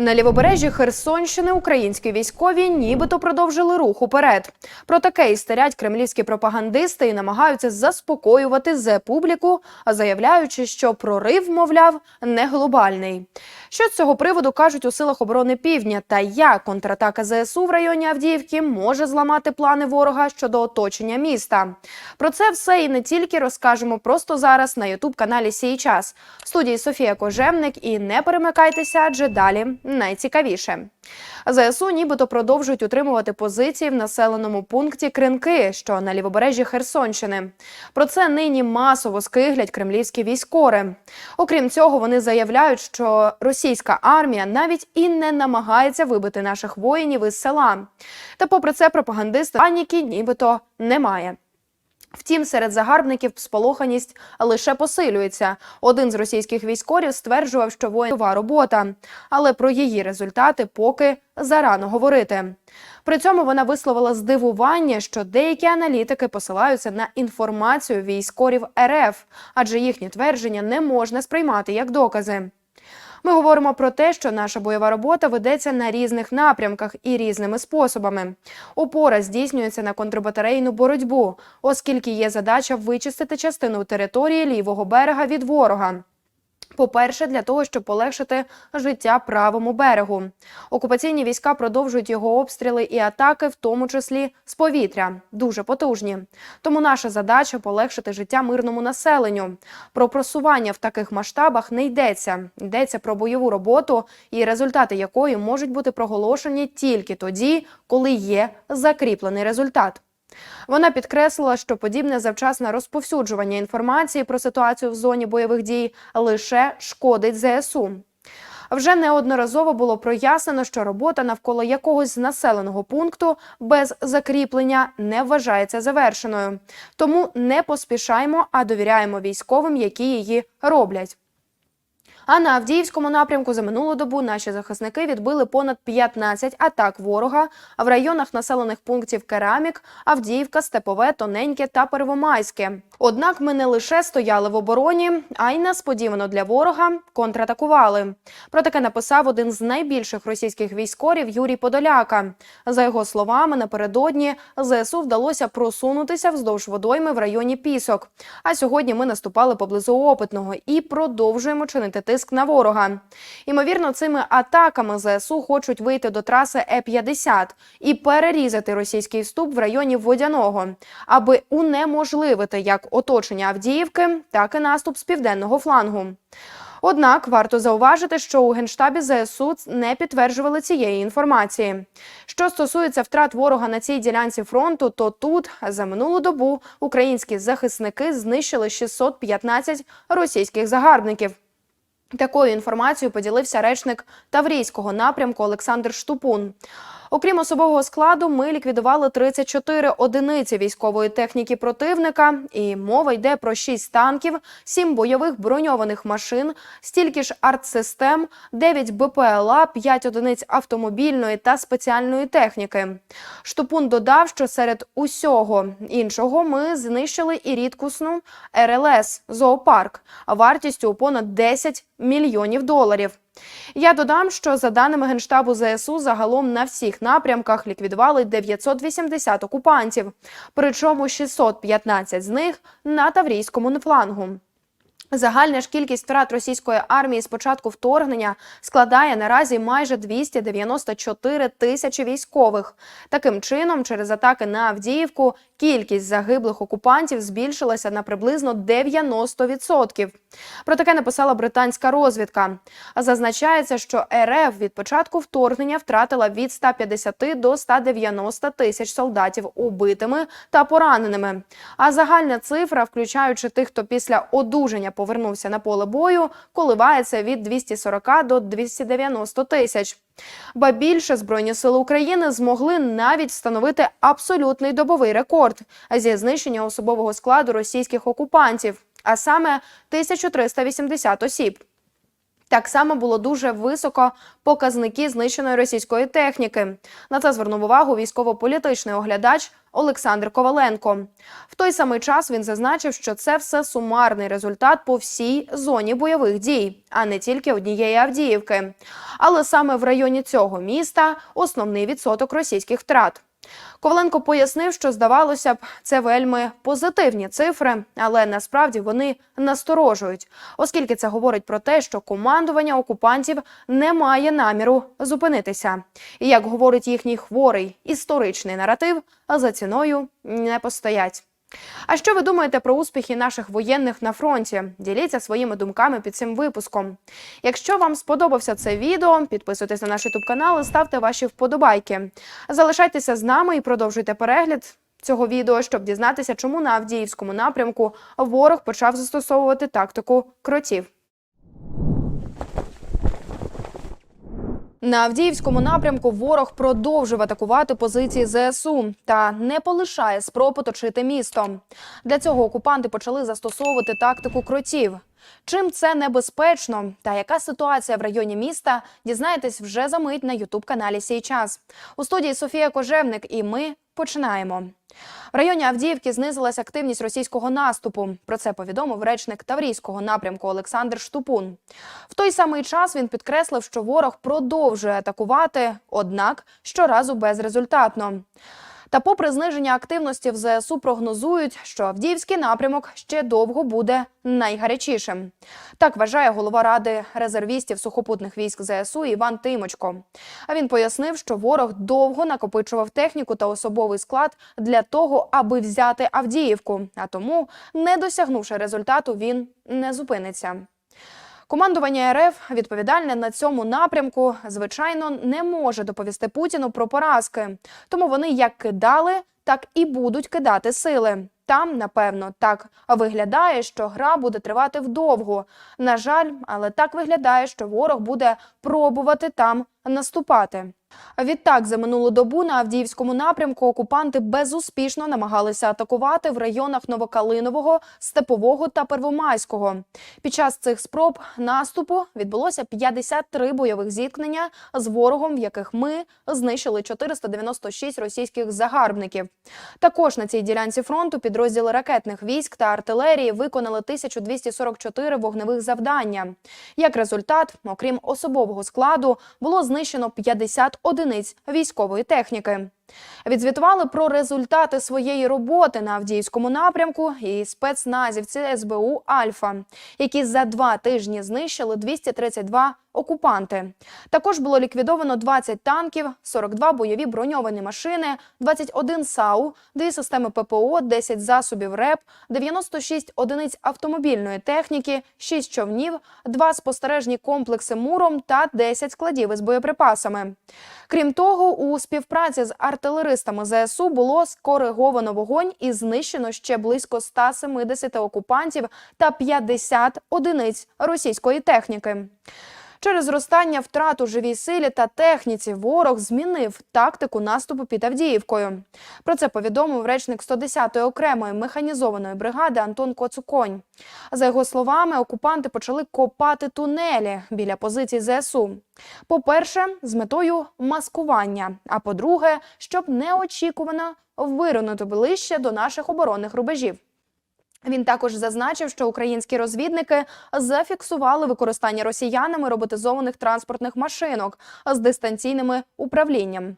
На лівобережжі Херсонщини українські військові нібито продовжили рух уперед. Про таке істерять кремлівські пропагандисти і намагаються заспокоювати зе публіку, заявляючи, що прорив, мовляв, не глобальний. Що з цього приводу кажуть у силах оборони Півдня та як контратака ЗСУ в районі Авдіївки може зламати плани ворога щодо оточення міста. Про це все і не тільки розкажемо просто зараз на ютуб каналі Сій час. В студії Софія Кожевник і не перемикайтеся, адже далі найцікавіше. ЗСУ нібито продовжують утримувати позиції в населеному пункті Кринки, що на лівобережжі Херсонщини. Про це нині масово скиглять кремлівські військори. Окрім цього, вони заявляють, що російська армія навіть і не намагається вибити наших воїнів із села. Та, попри це, пропагандисти паніки нібито немає. Втім, серед загарбників сполоханість лише посилюється. Один з російських військових стверджував, що воєнова робота, але про її результати поки зарано говорити. При цьому вона висловила здивування, що деякі аналітики посилаються на інформацію військорів РФ, адже їхні твердження не можна сприймати як докази. Ми говоримо про те, що наша бойова робота ведеться на різних напрямках і різними способами. Опора здійснюється на контрбатарейну боротьбу, оскільки є задача вичистити частину території лівого берега від ворога. По-перше, для того, щоб полегшити життя правому берегу. Окупаційні війська продовжують його обстріли і атаки, в тому числі з повітря, дуже потужні. Тому наша задача полегшити життя мирному населенню. Про просування в таких масштабах не йдеться. Йдеться про бойову роботу, і результати якої можуть бути проголошені тільки тоді, коли є закріплений результат. Вона підкреслила, що подібне завчасне розповсюджування інформації про ситуацію в зоні бойових дій лише шкодить ЗСУ. Вже неодноразово було прояснено, що робота навколо якогось населеного пункту без закріплення не вважається завершеною. Тому не поспішаємо, а довіряємо військовим, які її роблять. А на Авдіївському напрямку за минулу добу наші захисники відбили понад 15 атак ворога в районах населених пунктів Керамік, Авдіївка, Степове, Тоненьке та Первомайське. Однак ми не лише стояли в обороні, а й несподівано для ворога контратакували. Про таке написав один з найбільших російських військорів Юрій Подоляка. За його словами, напередодні ЗСУ вдалося просунутися вздовж водойми в районі Пісок. А сьогодні ми наступали поблизу опитного і продовжуємо чинити тиск на ворога. Ймовірно, цими атаками ЗСУ хочуть вийти до траси Е-50 і перерізати російський вступ в районі Водяного, аби унеможливити як оточення Авдіївки, так і наступ з південного флангу. Однак варто зауважити, що у генштабі ЗСУ не підтверджували цієї інформації. Що стосується втрат ворога на цій ділянці фронту, то тут за минулу добу українські захисники знищили 615 російських загарбників. Такою інформацією поділився речник Таврійського напрямку Олександр Штупун. Окрім особового складу, ми ліквідували 34 одиниці військової техніки противника, і мова йде про 6 танків, 7 бойових броньованих машин, стільки ж артсистем, 9 БПЛА, 5 одиниць автомобільної та спеціальної техніки. Штупун додав, що серед усього іншого ми знищили і рідкісну РЛС зоопарк вартістю понад 10 мільйонів доларів. Я додам, що за даними генштабу ЗСУ, загалом на всіх напрямках ліквідували 980 окупантів, причому 615 з них на таврійському флангу. Загальна ж кількість втрат російської армії з початку вторгнення складає наразі майже 294 тисячі військових. Таким чином, через атаки на Авдіївку кількість загиблих окупантів збільшилася на приблизно 90%. Про таке написала британська розвідка. Зазначається, що РФ від початку вторгнення втратила від 150 до 190 тисяч солдатів убитими та пораненими. А загальна цифра, включаючи тих, хто після одужання повернувся на поле бою, коливається від 240 до 290 тисяч. Ба більше збройні сили України змогли навіть встановити абсолютний добовий рекорд зі знищення особового складу російських окупантів, а саме 1380 осіб. Так само було дуже високо показники знищеної російської техніки. На це звернув увагу військово-політичний оглядач Олександр Коваленко. В той самий час він зазначив, що це все сумарний результат по всій зоні бойових дій, а не тільки однієї Авдіївки. Але саме в районі цього міста основний відсоток російських втрат. Коваленко пояснив, що здавалося б, це вельми позитивні цифри, але насправді вони насторожують, оскільки це говорить про те, що командування окупантів не має наміру зупинитися. І як говорить їхній хворий історичний наратив, за ціною не постоять. А що ви думаєте про успіхи наших воєнних на фронті? Діліться своїми думками під цим випуском. Якщо вам сподобався це відео, підписуйтесь на наш YouTube канал і ставте ваші вподобайки. Залишайтеся з нами і продовжуйте перегляд цього відео, щоб дізнатися, чому на Авдіївському напрямку ворог почав застосовувати тактику кротів. На Авдіївському напрямку ворог продовжив атакувати позиції ЗСУ та не полишає спроб оточити місто. Для цього окупанти почали застосовувати тактику кротів. Чим це небезпечно та яка ситуація в районі міста, дізнаєтесь вже за мить на ютуб каналі Сій час. У студії Софія Кожевник і ми починаємо. В районі Авдіївки знизилась активність російського наступу. Про це повідомив речник Таврійського напрямку Олександр Штупун. В той самий час він підкреслив, що ворог продовжує атакувати, однак щоразу безрезультатно. Та, попри зниження активності в ЗСУ, прогнозують, що Авдіївський напрямок ще довго буде найгарячішим. Так вважає голова ради резервістів сухопутних військ ЗСУ Іван Тимочко. А він пояснив, що ворог довго накопичував техніку та особовий склад для того, аби взяти Авдіївку. А тому, не досягнувши результату, він не зупиниться. Командування РФ відповідальне на цьому напрямку, звичайно, не може доповісти Путіну про поразки. Тому вони як кидали, так і будуть кидати сили. Там, напевно, так виглядає, що гра буде тривати вдовго. На жаль, але так виглядає, що ворог буде пробувати там наступати. Відтак, за минулу добу на Авдіївському напрямку окупанти безуспішно намагалися атакувати в районах Новокалинового, Степового та Первомайського. Під час цих спроб наступу відбулося 53 бойових зіткнення з ворогом, в яких ми знищили 496 російських загарбників. Також на цій ділянці фронту підрозділи ракетних військ та артилерії виконали 1244 вогневих завдання. Як результат, окрім особового складу, було знищено 50 одиниць військової техніки. Відзвітували про результати своєї роботи на Авдіївському напрямку і спецназівці СБУ Альфа, які за два тижні знищили 232 окупанти. Також було ліквідовано 20 танків, 42 бойові броньовані машини, 21 САУ, дві системи ППО, 10 засобів РЕП, 96 одиниць автомобільної техніки, 6 човнів, 2 спостережні комплекси муром та 10 складів із боєприпасами. Крім того, у співпраці з артилеристами ЗСУ було скориговано вогонь і знищено ще близько 170 окупантів та 50 одиниць російської техніки. Через зростання втрат у живій силі та техніці ворог змінив тактику наступу під Авдіївкою. Про це повідомив речник 110-ї окремої механізованої бригади Антон Коцуконь. За його словами, окупанти почали копати тунелі біля позицій ЗСУ. По-перше, з метою маскування. А по-друге, щоб неочікувано виринути ближче до наших оборонних рубежів. Він також зазначив, що українські розвідники зафіксували використання росіянами роботизованих транспортних машинок з дистанційним управлінням.